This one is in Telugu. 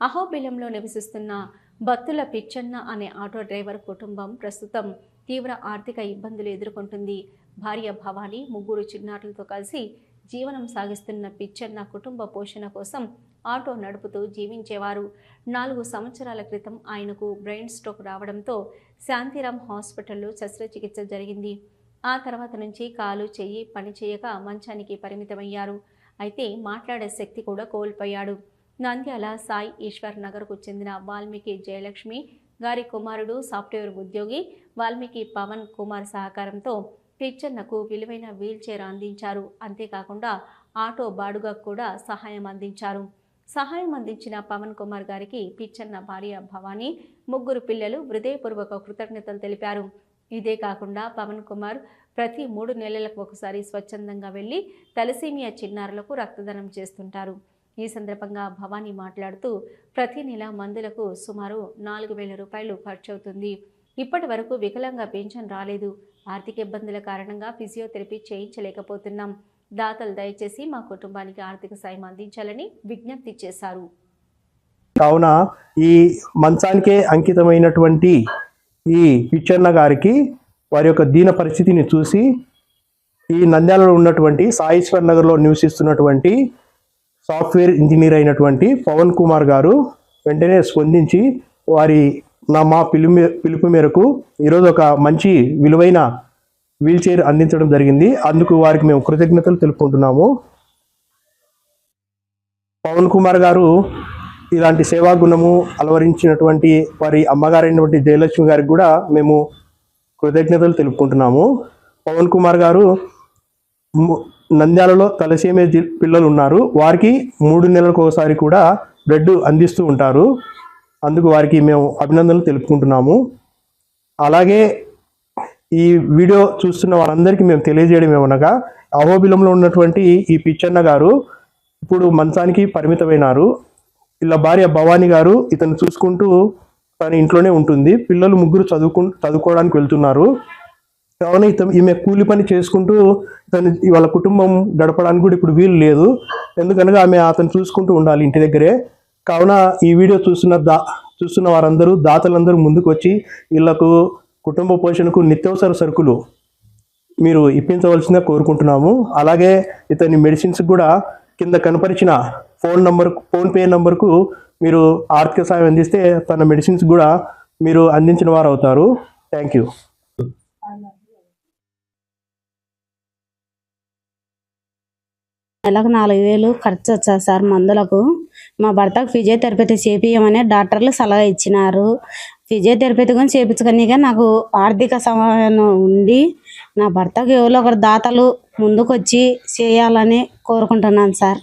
అహోబిలంలో నివసిస్తున్న బత్తుల పిచ్చన్న అనే ఆటో డ్రైవర్ కుటుంబం ప్రస్తుతం తీవ్ర ఆర్థిక ఇబ్బందులు ఎదుర్కొంటుంది. భార్య భవానీ ముగ్గురు చిన్నారులతో కలిసి జీవనం సాగిస్తున్న పిచ్చన్న కుటుంబ పోషణ కోసం ఆటో నడుపుతూ జీవించేవారు. నాలుగు సంవత్సరాల క్రితం ఆయనకు బ్రెయిన్ స్ట్రోక్ రావడంతో శాంతిరామ్ హాస్పిటల్లో శస్త్రచికిత్స జరిగింది. ఆ తర్వాత నుంచి కాలు చెయ్యి పనిచేయక మంచానికి పరిమితమయ్యారు. అయితే మాట్లాడే శక్తి కూడా కోల్పోయాడు. నంద్యాల సాయి ఈశ్వర్ నగర్కు చెందిన వాల్మీకి జయలక్ష్మి గారి కుమారుడు సాఫ్ట్వేర్ ఉద్యోగి వాల్మీకి పవన్ కుమార్ సహకారంతో పిచ్చన్నకు విలువైన వీల్చైర్ అందించారు. అంతేకాకుండా ఆటో బాడుగా కూడా సహాయం అందించారు. సహాయం అందించిన పవన్ కుమార్ గారికి పిచ్చన్న భార్య భవానీ ముగ్గురు పిల్లలు హృదయపూర్వక కృతజ్ఞతలు తెలిపారు. ఇదే కాకుండా పవన్ కుమార్ ప్రతి మూడు నెలలకు ఒకసారి స్వచ్ఛందంగా వెళ్ళి తలసీమియా చిన్నారులకు రక్తదానం చేస్తుంటారు. ఈ సందర్భంగా భవానీ మాట్లాడుతూ ప్రతి నెల మందులకు సుమారు నాలుగు వేల రూపాయలు ఖర్చవుతుంది. ఇప్పటి వరకు వికలంగా పెన్షన్ రాలేదు. ఆర్థిక ఇబ్బందుల కారణంగా ఫిజియోథెరపీ చేయించలేకపోతున్నాం. దాతలు దయచేసి మా కుటుంబానికి ఆర్థిక సాయం అందించాలని విజ్ఞప్తి చేశారు. కావున ఈ మంచానికే అంకితమైనటువంటి ఈ పిచ్చన్న గారికి వారి యొక్క దీన పరిస్థితిని చూసి ఈ నంద్యాలలో ఉన్నటువంటి సాయేశ్వర్ నగర్లో నివసిస్తున్నటువంటి సాఫ్ట్వేర్ ఇంజనీర్ అయినటువంటి పవన్ కుమార్ గారు వెంటనే స్పందించి వారి నా మా పిలుపు పిలుపు మేరకు ఈరోజు ఒక మంచి విలువైన వీల్ చైర్ అందించడం జరిగింది. అందుకు వారికి మేము కృతజ్ఞతలు తెలుపుకుంటున్నాము. పవన్ కుమార్ గారు ఇలాంటి సేవా గుణము అలవరించినటువంటి వారి అమ్మగారైనటువంటి జయలక్ష్మి గారికి కూడా మేము కృతజ్ఞతలు తెలుపుకుంటున్నాము. పవన్ కుమార్ గారు నంద్యాలలో తలసేమే పిల్లలు ఉన్నారు వారికి మూడు నెలలకు ఒకసారి కూడా బ్లడ్ అందిస్తూ ఉంటారు. అందుకు వారికి మేము అభినందనలు తెలుపుకుంటున్నాము. అలాగే ఈ వీడియో చూస్తున్న వారందరికీ మేము తెలియజేయడం ఏమనగా అహోబిలంలో ఉన్నటువంటి ఈ పిచ్చన్న గారు ఇప్పుడు మంచానికి పరిమితమైనారు. ఇలా భార్య భవానీ గారు ఇతను చూసుకుంటూ తన ఇంట్లోనే ఉంటుంది. పిల్లలు ముగ్గురు చదువుకు చదువుకోవడానికి వెళ్తున్నారు. కావున ఇతను ఈమె కూలి పని చేసుకుంటూ తను వాళ్ళ కుటుంబం గడపడానికి కూడా ఇప్పుడు వీలు లేదు. ఎందుకనగా ఆమె అతను చూసుకుంటూ ఉండాలి ఇంటి దగ్గరే. కావున ఈ వీడియో చూస్తున్న దా చూస్తున్న వారందరూ దాతలందరూ ముందుకు వచ్చి వీళ్ళకు కుటుంబ పోషణకు నిత్యావసర సరుకులు మీరు ఇప్పించవలసిందిగా కోరుకుంటున్నాము. అలాగే ఇతని మెడిసిన్స్ కూడా కింద కనపరిచిన ఫోన్ నంబర్ ఫోన్ పే నంబర్కు మీరు ఆర్థిక సాయం అందిస్తే తన మెడిసిన్స్ కూడా మీరు అందించిన వారు అవుతారు థ్యాంక్ యూ. నెలకు నాలుగు వేలు ఖర్చు వచ్చారు సార్ మందులకు? మా భర్తకు ఫిజియోథెరపీ చేపియమని డాక్టర్లు సలహా ఇచ్చినారు. ఫిజియోథెరపీ కూడా చేపించుకొని నాకు ఆర్థిక సహాయం ఉంది. నా భర్తకు ఎవరో ఒకరు దాతలు ముందుకొచ్చి చేయాలని కోరుకుంటున్నాను సార్.